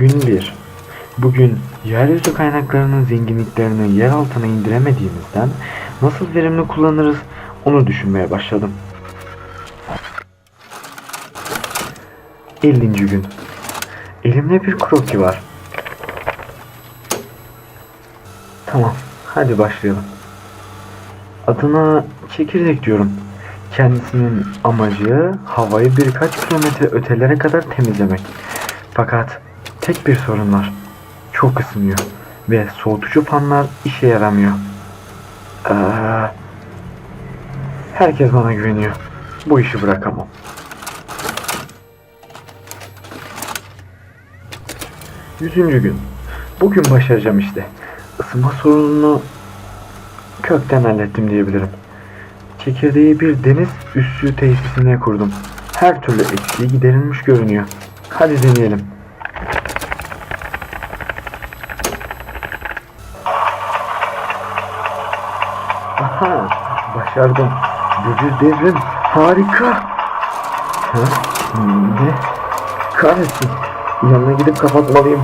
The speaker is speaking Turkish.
Gün 1. Bugün yeryüzü kaynaklarının zenginliklerini yer altına indiremediğimizden nasıl verimli kullanırız onu düşünmeye başladım. 50. gün. Elimde bir kroki var. Tamam, hadi başlayalım. Adına çekirdek diyorum. Kendisinin amacı havayı birkaç kilometre ötelere kadar temizlemek. Fakat tek bir sorun var. Çok ısınıyor ve soğutucu fanlar işe yaramıyor. Ee, herkes bana güveniyor. Bu işi bırakamam. Yüzüncü gün. Bugün başaracağım işte. Isınma sorununu kökten hallettim diyebilirim. Çekirdeği bir deniz üssü tesisine kurdum. Her türlü eksiği giderilmiş görünüyor. Hadi deneyelim. Aha, başardım. Bir devrim. Harika. Ha? Ne? Kahretsin. Yanına gidip kapatmalıyım.